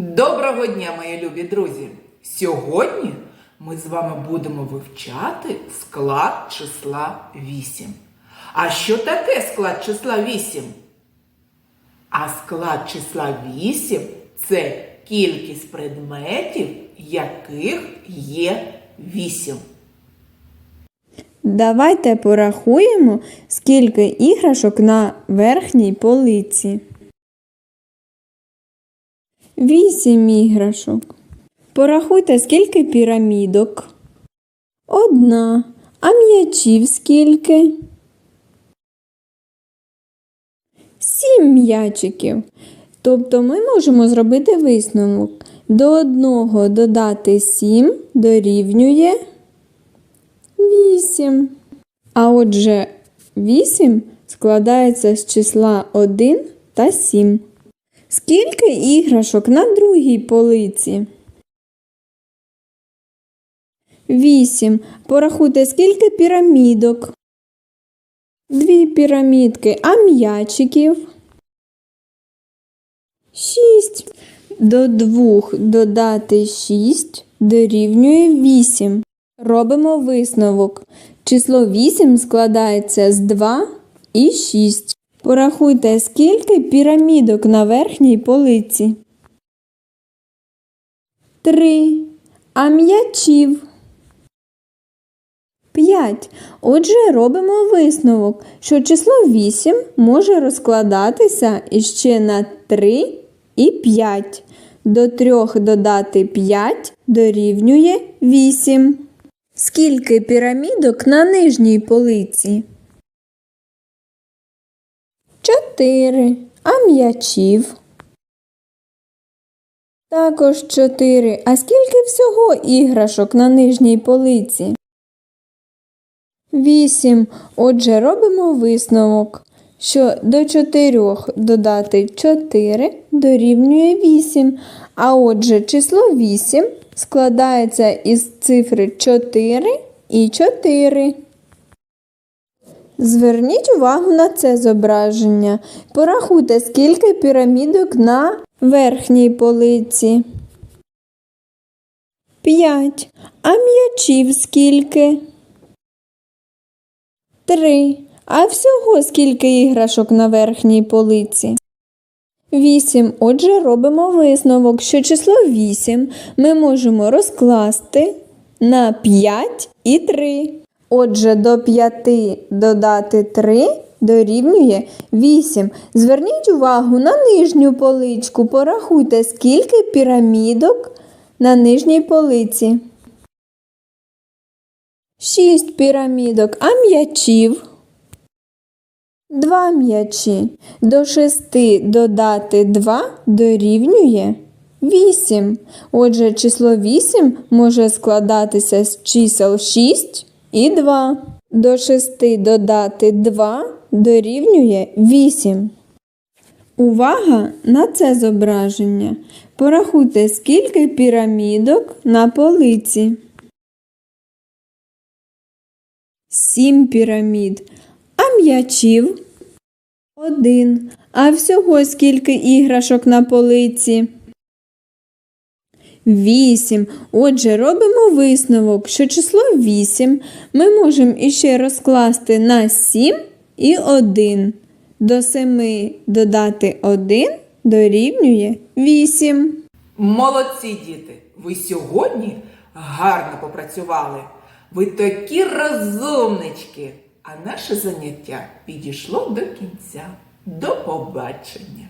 Доброго дня, мої любі друзі! Сьогодні ми з вами будемо вивчати склад числа 8. А що таке склад числа 8? А склад числа 8 це кількість предметів, яких є 8. Давайте порахуємо, скільки іграшок на верхній полиці. Вісім іграшок. Порахуйте, скільки пірамідок. Одна. А м'ячів скільки? Сім м'ячиків. Тобто ми можемо зробити висновок. До одного додати сім дорівнює 8. А отже, 8 складається з числа 1 та 7. Скільки іграшок на другій полиці? 8. Порахуйте, скільки пірамідок. Дві пірамідки, а м'ячиків? 6. До 2 додати 6 дорівнює 8. Робимо висновок. Число 8 складається з 2 і 6. Порахуйте, скільки пірамідок на верхній полиці. 3. А м'ячів. 5. Отже, робимо висновок, що число 8 може розкладатися іще на 3 і 5. До 3 додати 5 дорівнює 8. Скільки пірамідок на нижній полиці? 4. А м'ячів? Також 4. А скільки всього іграшок на нижній полиці? 8. Отже, робимо висновок, що до 4 додати 4 дорівнює 8. А отже, число 8 складається із цифри 4 і 4. Зверніть увагу на це зображення. Порахуйте, скільки пірамідок на верхній полиці. 5. А м'ячів скільки? 3. А всього скільки іграшок на верхній полиці? 8. Отже, робимо висновок, що число 8 ми можемо розкласти на 5 і 3. Отже, до 5 додати 3 дорівнює 8. Зверніть увагу на нижню поличку. Порахуйте, скільки пірамідок на нижній полиці. 6 пірамідок, а м'ячів. Два м'ячі. До 6 додати 2 дорівнює 8. Отже, число 8 може складатися з чисел 6 і 2. До 6 додати 2 дорівнює 8. Увага на це зображення. Порахуйте, скільки пірамідок на полиці. 7 пірамід. А м'ячів? Один. А всього скільки іграшок на полиці? Вісім. Отже, робимо висновок, що число 8 ми можемо іще розкласти на 7 і 1. До 7 додати 1 дорівнює 8. Молодці діти! Ви сьогодні гарно попрацювали. Ви такі розумнички. А наше заняття підійшло до кінця. До побачення!